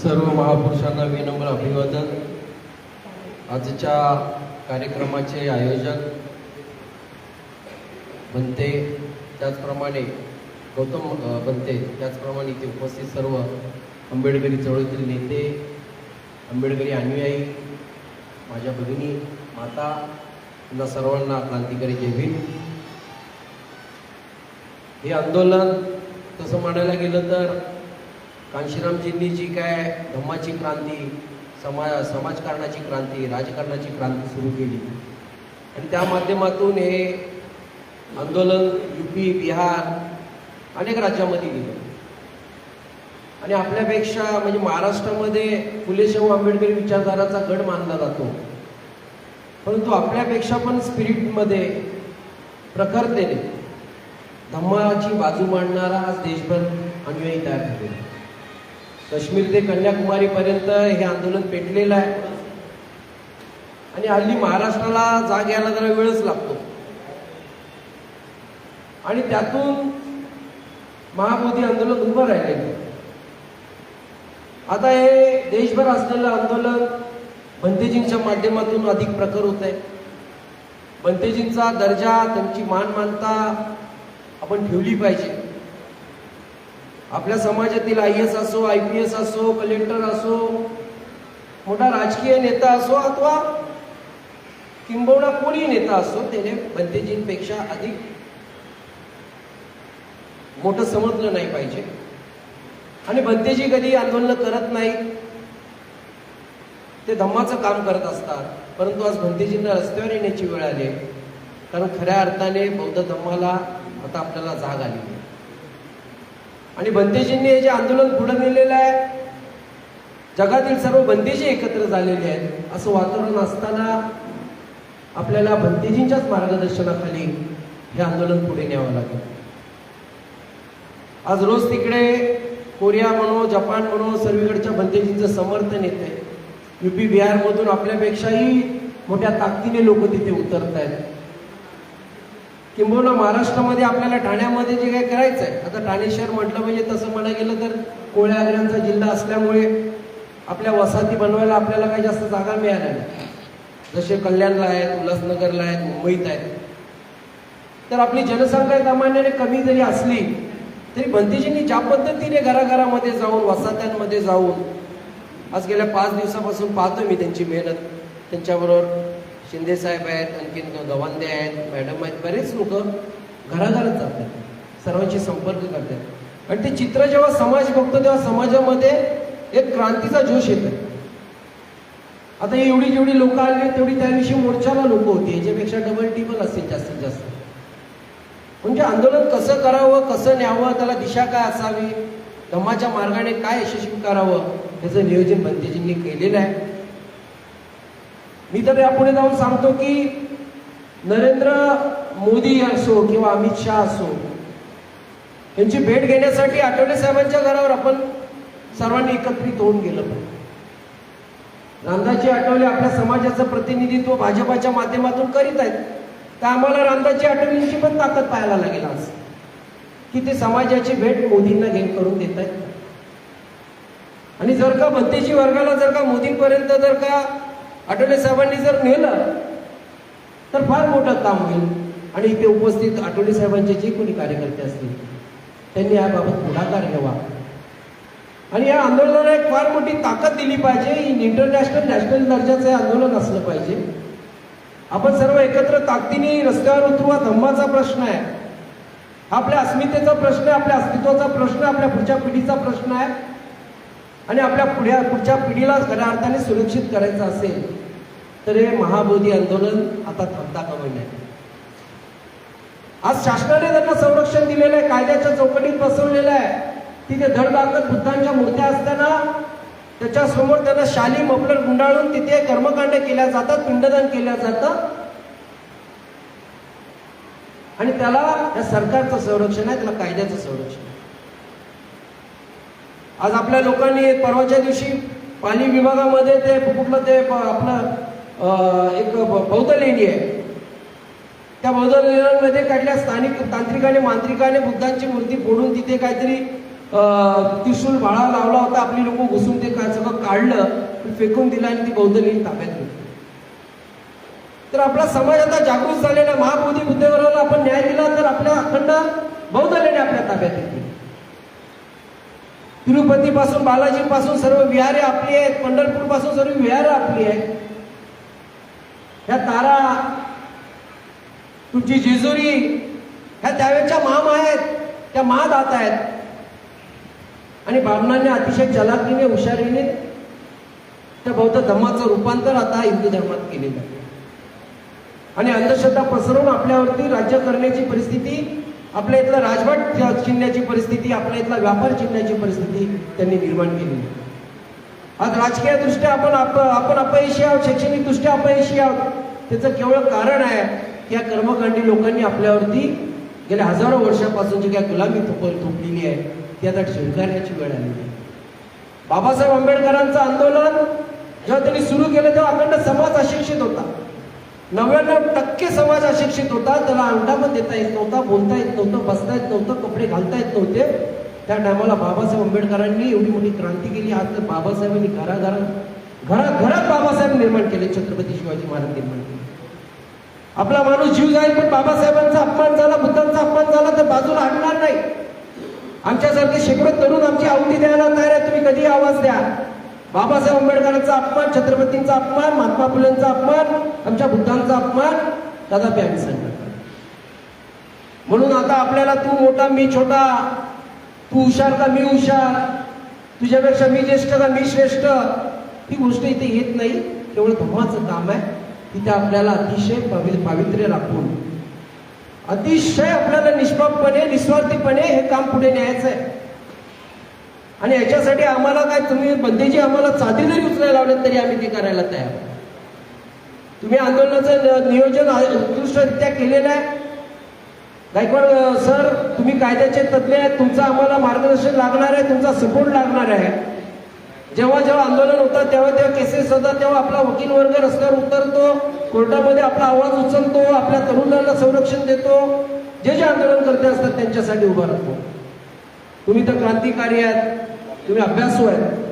सर्व महापुरुषांना विनम्र अभिवादन. आजच्या कार्यक्रमाचे आयोजक बनते त्याचप्रमाणे गौतम बनते त्याचप्रमाणे इथे उपस्थित सर्व आंबेडकरी चळवळीतील नेते आंबेडकरी अनुयायी माझ्या भगिनी माता यांना सर्वांना क्रांतिकारी जय भीम. हे आंदोलन तसं म्हणायला गेलं तर कांशीरामजींनी जी काय धम्माची क्रांती समा समाजकारणाची क्रांती राजकारणाची क्रांती सुरू केली. आणि त्या माध्यमातून हे आंदोलन युपी बिहार अनेक राज्यामध्ये गेलं. आणि आपल्यापेक्षा म्हणजे महाराष्ट्रामध्ये फुले शाहू आंबेडकरी विचारधाराचा गड मानला जातो. परंतु आपल्यापेक्षा पण स्पिरिटमध्ये प्रखरतेने धम्माची बाजू मांडणारा आज देशभर अनुयायी तयार झाले काश्मीर ते कन्याकुमारी पर्यंत हे आंदोलन पेटलेलं आहे. आणि हल्ली महाराष्ट्राला जाग यायला जरा वेळच लागतो. आणि त्यातून महाबोधी आंदोलन उभं राहिलेलं आता हे देशभर असलेलं आंदोलन भंतेजींच्या माध्यमातून अधिक प्रखर होत आहे. भंतेजींचा दर्जा त्यांची मान मानता आपण ठेवली पाहिजे. आपल्या समाजातील आय एस असो आय पी एस असो कलेक्टर असो मोठा राजकीय नेता असो अथवा किंबहुना कोणी नेता असो त्याने बंतेजींपेक्षा अधिक मोठं समजलं नाही पाहिजे. आणि बंतेजी कधी आंदोलन करत नाही ते धम्माचं काम करत असतात. परंतु आज भंतेजींना रस्त्यावर येण्याची वेळ आली कारण खऱ्या अर्थाने बौद्ध धम्माला आता आपल्याला जाग आली आहे. आणि बंदेजींनी हे जे आंदोलन पुढे नेलेलं आहे जगातील सर्व बंदेजी एकत्र झालेले आहेत असं वातावरण असताना आपल्याला बंदेजींच्याच मार्गदर्शनाखाली हे आंदोलन पुढे न्यावं लागेल. आज रोज तिकडे कोरिया म्हणो जपान म्हणो सर्वीकडच्या बंदेजींचं समर्थन येते युपी बिहारमधून आपल्यापेक्षाही मोठ्या ताकदीने लोक तिथे उतरत आहेत किंबहुना महाराष्ट्रामध्ये आपल्याला ठाण्यामध्ये जे काही करायचं आहे आता ठाणे शहर म्हटलं म्हणजे तसं म्हणायला गेलं तर कोळ्या आग्र्यांचा जिल्हा असल्यामुळे आपल्या वसाहती बनवायला आपल्याला काही जास्त जागा मिळाल्या नाही. जसे कल्याणला आहेत उल्हासनगरला आहेत मुंबईत आहेत. तर आपली जनसंख्या सामान्याने कमी जरी असली तरी बंदीजींनी ज्या पद्धतीने घराघरामध्ये जाऊन वसाहत्यांमध्ये जाऊन आज गेल्या पाच दिवसापासून पाहतोय मी त्यांची मेहनत त्यांच्याबरोबर शिंदे साहेब आहेत आणखीन गवांदे आहेत मॅडम आहेत बरेच लोक घराघरात जातात सर्वांशी संपर्क करतात. आणि ते चित्र जेव्हा समाज बघतो तेव्हा समाजामध्ये एक क्रांतीचा जोश येतो. आता एवढी जेवढी लोक आली तेवढी त्या दिवशी मोर्चाला लोक होती याच्यापेक्षा डबल टिबल असतील जास्तीत जास्त. म्हणजे आंदोलन कसं करावं कसं न्यावं त्याला दिशा काय असावी धम्माच्या मार्गाने काय यशस्वी करावं याचं नियोजन बंतेजींनी केलेलं आहे. मी तर यापुढे जाऊन सांगतो की नरेंद्र मोदी असो किंवा अमित शहा असो यांची भेट घेण्यासाठी आठवले साहेबांच्या घरावर आपण सर्वांनी एकत्रित होऊन गेलं पाहिजे. रामदासजी आठवले आपल्या समाजाचं प्रतिनिधित्व भाजपाच्या माध्यमातून करीत आहेत तर आम्हाला रामदासजी आठवलेंची पण ताकद पाहायला लागेल आज की ते समाजाची भेट मोदींना घेऊन करून देत आहेत. आणि जर का भत्तेजी वर्गाला जर का मोदींपर्यंत जर का आठवले साहेबांनी जर नेलं तर फार मोठं काम होईल. आणि इथे उपस्थित आठवले साहेबांचे जे कोणी कार्यकर्ते असतील त्यांनी याबाबत पुढाकार घ्यावा. आणि या आंदोलनाला एक फार मोठी ताकद दिली पाहिजे. इंटरनॅशनल नॅशनल दर्जाचं हे आंदोलन असलं पाहिजे. आपण सर्व एकत्र ताकदीने रस्त्यावर उतरवा धम्माचा प्रश्न आहे. आपल्या अस्मितेचा प्रश्न आहे आपल्या अस्तित्वाचा प्रश्न आपल्या पुढच्या पिढीचा प्रश्न आहे. आणि आपल्या पुढ्या पुढच्या पिढीला खऱ्या अर्थाने सुरक्षित करायचं असेल तर हे महाबोधी आंदोलन आता थांबता कामा नये. आज शासनाने त्यांना संरक्षण दिलेलं आहे कायद्याच्या चौकटीत बसवलेलं आहे. तिथे धडबागत बुद्धांच्या मूर्त्या असताना त्याच्यासमोर त्यांना शाली मफलर गुंडाळून तिथे कर्मकांड केल्या जातात पिंडदान केल्या जातं. आणि त्याला या सरकारचं संरक्षण आहे त्याला कायद्याचं संरक्षण आज आपल्या लोकांनी परवाच्या दिवशी पाणी विभागामध्ये ते कुठलं ते प- आपलं एक बौद्ध लेणी आहे. त्या बौद्ध लेण्यांमध्ये काढल्या स्थानिक तांत्रिकाने मांत्रिकाने बुद्धांची मूर्ती फोडून तिथे काहीतरी त्रिशूल भाळा लावला होता. आपली लोक घुसून ते काय सगळं काढलं फेकून दिलं आणि ती बौद्ध लेणी ताब्यात घेतली. तर आपला समाज आता जागृत झालेला महाबोधी बुद्धवराला आपण न्याय दिला तर आपल्या अखंड बौद्ध लेणी आपल्या ताब्यात येतील. तिरुपती पासून बालाजी पासून सर्व विहारे आपली आहेत पंढरपूरपासून सर्व विहारे आपली आहेत. ह्या तारा तुमची जेजुरी ह्या त्यावेळच्या माम आहेत त्या महादात आहेत. आणि बामणांनी अतिशय चलाकीने हुशारीने त्या बौद्ध धर्माचं रूपांतर आता हिंदू धर्मात केलेलं आहे. आणि अंधश्रद्धा पसरवून आपल्यावरती राज्य करण्याची परिस्थिती आपल्या इथलं राजवट चिन्हाची परिस्थिती आपल्या इथला व्यापार चिन्हाची परिस्थिती त्यांनी निर्माण केली. आज राजकीयदृष्ट्या आपण आप- आपण अपयशी आहोत शैक्षणिकदृष्ट्या अपयशी आहोत. त्याचं केवळ कारण आहे की या कर्मकांडी लोकांनी आपल्यावरती गेल्या हजारो वर्षापासून जी काही गुलामी थोप थोपलेली आहे ती आता स्वीकारण्याची वेळ आलेली आहे. बाबासाहेब आंबेडकरांचं आंदोलन जेव्हा त्यांनी सुरू केलं तेव्हा अखंड समाज अशिक्षित होता. नव्याण्णव टक्के समाज अशिक्षित होता त्याला अंडा पण देता येत नव्हता बोलता येत नव्हतं बसता येत नव्हतं कपडे घालता येत नव्हते. त्या टायमाला बाबासाहेब आंबेडकरांनी एवढी मोठी क्रांती केली. आज तर बाबासाहेबांनी घराघरात घराघरात घरात बाबासाहेब निर्माण केले छत्रपती शिवाजी महाराज निर्माण केले. आपला माणूस जीव जाईल पण बाबासाहेबांचा अपमान झाला बुद्धांचा अपमान झाला तर बाजूला हटणार नाही. आमच्यासारखे शेकडो तरुण आमची आवती द्यायला तयार आहे तुम्ही कधी आवाज द्या. बाबासाहेब आंबेडकरांचा अपमान छत्रपतींचा अपमान महात्मा फुलेंचा अपमान आमच्या बुद्धांचा अपमान कदापि आम्ही सांगणार म्हणून आता आपल्याला तू मोठा मी छोटा तू हुशार का मी हुशार तुझ्यापेक्षा मी ज्येष्ठ का मी श्रेष्ठ ही गोष्ट इथे येत नाही. केवळ धर्माचं काम आहे. तिथे आपल्याला अतिशय पावित्र्य राखून अतिशय आपल्याला निष्पापपणे निस्वार्थीपणे हे काम पुढे न्यायचं आहे. आणि याच्यासाठी आम्हाला काय तुम्ही बंदीची आम्हाला चादी जरी उचलायला लावले तरी आम्ही ते करायला तयार तुम्ही आंदोलनाचं नियोजन उत्कृष्टरित्या केलेलं आहे. गायकवाड सर तुम्ही कायद्याचे तज्ज्ञ आहेत. तुमचं आम्हाला मार्गदर्शन लागणार आहे तुमचा सपोर्ट लागणार आहे. जेव्हा जेव्हा आंदोलन होतं तेव्हा तेव्हा केसेस होतात तेव्हा आपला वकील वर्ग रस्त्यावर उतरतो कोर्टामध्ये आपला आवाज उचलतो आपल्या तरुणांना संरक्षण देतो. जे जे आंदोलन करते असतात त्यांच्यासाठी उभा राहतो. तुम्ही तर क्रांतिकारी आहेत. तुम्ही अभ्यासू आहेत.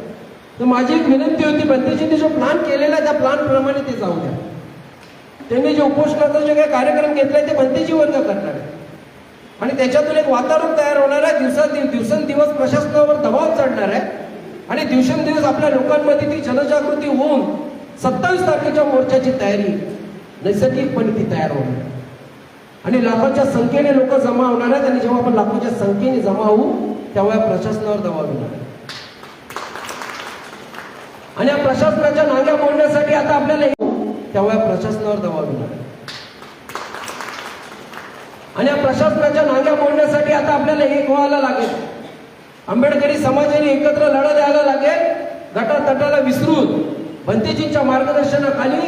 तर माझी एक विनंती होती बंदेजींनी जो प्लान केलेला आहे त्या प्लान प्रमाणे ते जाऊ द्या. त्यांनी जे उपोषणाचा जे काही कार्यक्रम घेतलाय ते बंदेजी वर्ग करणार आहे आणि त्याच्यातून एक वातावरण तयार होणार आहे. दिवसा दिवसेंदिवस प्रशासनावर दबाव चढणार आहे. आणि दिवसेंदिवस आपल्या लोकांमध्ये ती जनजागृती होऊन सत्तावीस तारखेच्या मोर्चाची तयारी नैसर्गिकपणे ती तयार होणार आणि लाखोच्या संख्येने लोक जमा होणार आहेत. आणि जेव्हा आपण लाखोच्या संख्येने जमा होऊ त्यामुळे प्रशासनावर दबाव येणार आणि या प्रशासनाच्या नांग्या मोडण्यासाठी आता आपल्याला त्यामुळे प्रशासनावर दबाव येणार आणि या प्रशासनाच्या नांग्या मोडण्यासाठी आता आपल्याला एक व्हायला लागेल. आंबेडकरी समाजाने एकत्र लढा द्यायला लागेल. गटातटाला विसरून भंतेजींच्या मार्गदर्शनाखाली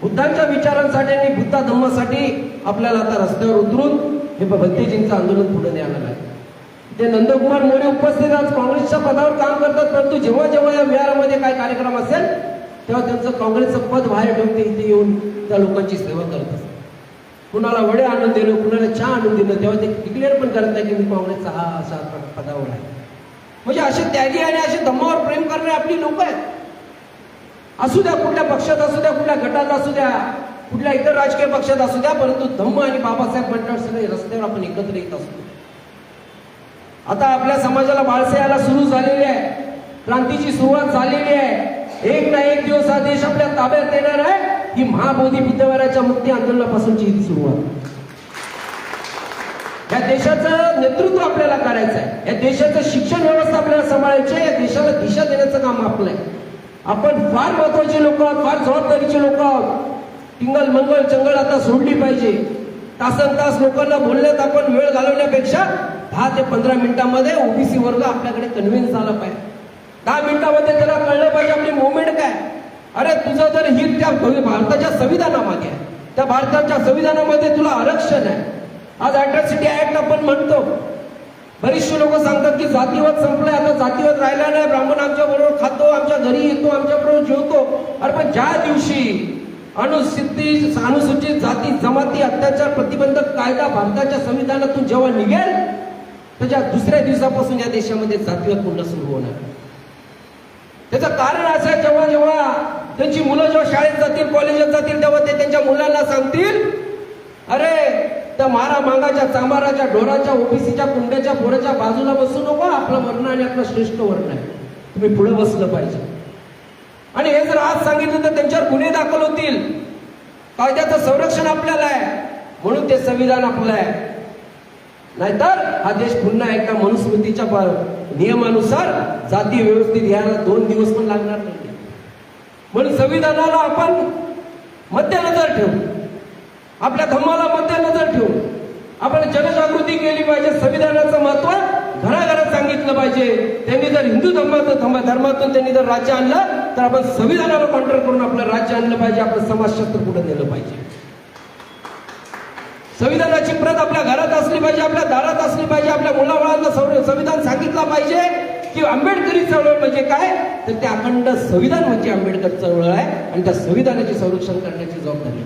बुद्धांच्या विचारांसाठी आणि बुद्धा धम्मासाठी आपल्याला आता रस्त्यावर उतरून हे भंतेजींचं आंदोलन पुढे न्यायला लागेल. ते नंदकुमार मोरे उपस्थित आज काँग्रेसच्या पदावर काम करतात परंतु जेव्हा जेव्हा या विहारामध्ये काय कार्यक्रम असेल तेव्हा त्यांचं काँग्रेसचं पद बाहेर ठेवून ते इथे येऊन त्या लोकांची सेवा करत असतात. कुणाला वडे आणून दिलं कुणाला चहा आणून दिलं तेव्हा ते डिक्लेअर पण करत नाही की मी काँग्रेसचा हा असा पदावर आहे. म्हणजे असे त्यागी आणि असे धम्मावर प्रेम करणारे आपली लोक आहेत. असू द्या कुठल्या पक्षात असू द्या कुठल्या गटात असू द्या कुठल्या इतर राजकीय पक्षात असू द्या परंतु धम्म आणि बाबासाहेब मंडळ सगळे रस्त्यावर आपण एकत्र येत असतो. आता आपल्या समाजाला बाळसे यायला सुरू झालेली आहे. क्रांतीची सुरुवात झालेली आहे. एक ना एक दिवस हा देश आपल्या ताब्यात येणार आहे. ही महाबोधी बुद्धवाराच्या मुक्ती आंदोलनापासूनची ही सुरुवात. या देशाचं नेतृत्व आपल्याला करायचं आहे या देशाचं शिक्षण व्यवस्था आपल्याला सांभाळायची आहे. या देशाला दिशा देण्याचं काम आपलं आहे. आपण फार महत्त्वाचे लोक आहोत फार जबाबदारीचे लोक आहोत. टिंगल मंगल चंगल आता सोडली पाहिजे. तासन तास लोकांना बोलण्यात आपण वेळ घालवण्यापेक्षा दहा ते पंधरा मिनिटांमध्ये ओबीसी वर्ग आपल्याकडे कन्व्हिन्स झाला पाहिजे. दहा मिनिटांमध्ये त्याला कळलं पाहिजे आपली मुवमेंट काय अरे तुझं तर हित त्या भारताच्या संविधानामध्ये आहे. त्या भारताच्या संविधानामध्ये तुला आरक्षण आहे. आज अट्रॉसिटी ऍक्ट आपण म्हणतो. बरीचशी लोक सांगतात की जातीवाद संपलाय आता जातीवाद राहिला नाही ब्राह्मण आमच्या बरोबर खातो आमच्या घरी येतो आमच्या बरोबर जेवतो. अरे पण ज्या दिवशी अनुसूचित अनुसूचित जाती जमाती अत्याचार प्रतिबंधक कायदा भारताच्या संविधानातून जेव्हा निघेल त्याच्या दुसऱ्या दिवसापासून या देशामध्ये जातीवाद पुन्हा सुरू होणार. त्याचं कारण असं आहे जेव्हा जेव्हा त्यांची मुलं जेव्हा शाळेत जातील कॉलेजात जातील तेव्हा ते त्यांच्या मुलांना सांगतील अरे त्या मारा मांगाच्या चांबाराच्या ढोराच्या ओबीसीच्या कुंड्याच्या पोराच्या बाजूला बसू नको आपलं वर्ण आणि आपलं श्रेष्ठ वर्ण आहे. तुम्ही पुढे बसलं पाहिजे. आणि हे जर आज सांगितलं तर त्यांच्यावर गुन्हे दाखल होतील. कायद्याचं संरक्षण आपल्याला आहे. म्हणून ते संविधान आपलं आहे. नाहीतर हा देश पुन्हा एकदा मनुस्मृतीच्या प- नियमानुसार जाती व्यवस्थित यायला दोन दिवस पण लागणार नाही. म्हणून संविधानाला आपण मध्यनजर ठेवू. आपल्या धम्माला मध्यनजर ठेवू. आपण जनजागृती केली पाहिजे संविधानाचं महत्त्व घराघरात सांगितलं पाहिजे. त्यांनी जर हिंदू धर्माचं धर्मातून त्यांनी जर राज्य आणलं तर आपण संविधानाला कॉन्ट्रोल करून आपलं राज्य आणलं पाहिजे आपलं समाजशास्त्र पुढे नेलं पाहिजे. संविधानाची प्रत आपल्या घरात असली पाहिजे आपल्या दारात असली पाहिजे आपल्या मुलाबाळांना संविधान सांगितलं पाहिजे की आंबेडकरी चळवळ म्हणजे काय? तर ते अखंड संविधान म्हणजे आंबेडकर चळवळ आहे आणि त्या संविधानाचे संरक्षण करण्याची जबाबदारी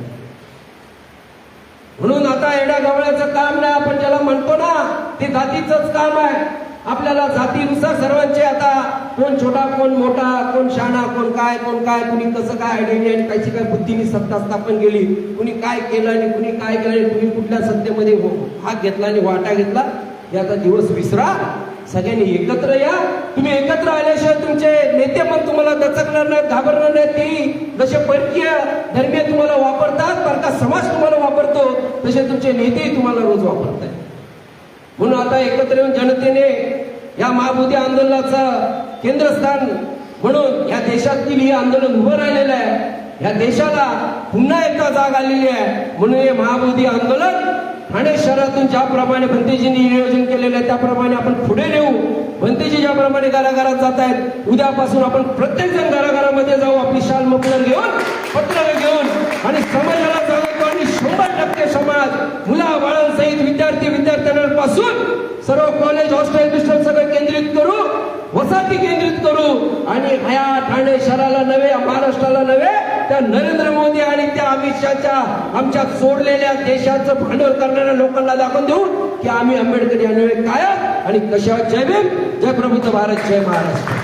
म्हणून आता एड्या गवळ्याचं काम नाही आपण ज्याला म्हणतो ना ते जातीचंच काम आहे. आपल्याला जातीनुसार सर्वांचे आता कोण छोटा कोण मोठा कोण शाणा कोण काय कोण काय कुणी कसं काय आयडिया आणि कायची काय बुद्धीने सत्ता स्थापन केली कुणी काय केलं आणि कुणी काय केलं आणि कुणी कुठल्या सत्तेमध्ये हो- हात भाग घेतला आणि वाटा घेतला हे आता दिवस विसरा. सगळ्यांनी एकत्र या. तुम्ही एकत्र आल्याशिवाय तुमचे नेते पण तुम्हाला दचकणार नाहीत घाबरणार नाहीत. तेही जसे परकीय धर्मीय तुम्हाला वापरतात परका समाज तुम्हाला वापरतो तसे तुमचे नेतेही तुम्हाला रोज वापरतात म्हणून आता एकत्र येऊन जनतेने या महाबोधी आंदोलनाचं केंद्रस्थान म्हणून या देशातील हे आंदोलन उभं राहिलेलं आहे. या देशाला पुन्हा एकदा जाग आलेली आहे. म्हणून हे महाबोधी आंदोलन ठाणे शहरातून ज्याप्रमाणे भंतेजींनी नियोजन केलेलं आहे त्याप्रमाणे आपण पुढे नेऊ. भंतेजी ज्याप्रमाणे घराघरात जात आहेत उद्यापासून आपण प्रत्येक जण घराघरामध्ये जाऊ आपली शाल मफलर घेऊन पत्र घेऊन आणि समाजाला जाऊ. शंभर टक्के समाज मुला बाळांसहित विद्यार्थी विद्यार्थ्यांपासून सर्व कॉलेज हॉस्टेल बिस्टेल सगळं केंद्रित करू वसाहती केंद्रित करू. आणि ह्या ठाणे शहराला नव्हे महाराष्ट्राला नव्हे त्या नरेंद्र मोदी आणि त्या अमित शहाच्या आमच्या सोडलेल्या देशाचं भांडवल करणाऱ्या लोकांना दाखवून देऊ की आम्ही आंबेडकर या नव्हे काय आणि कशा जय भीम? जय प्रभूत भारत जय महाराष्ट्र.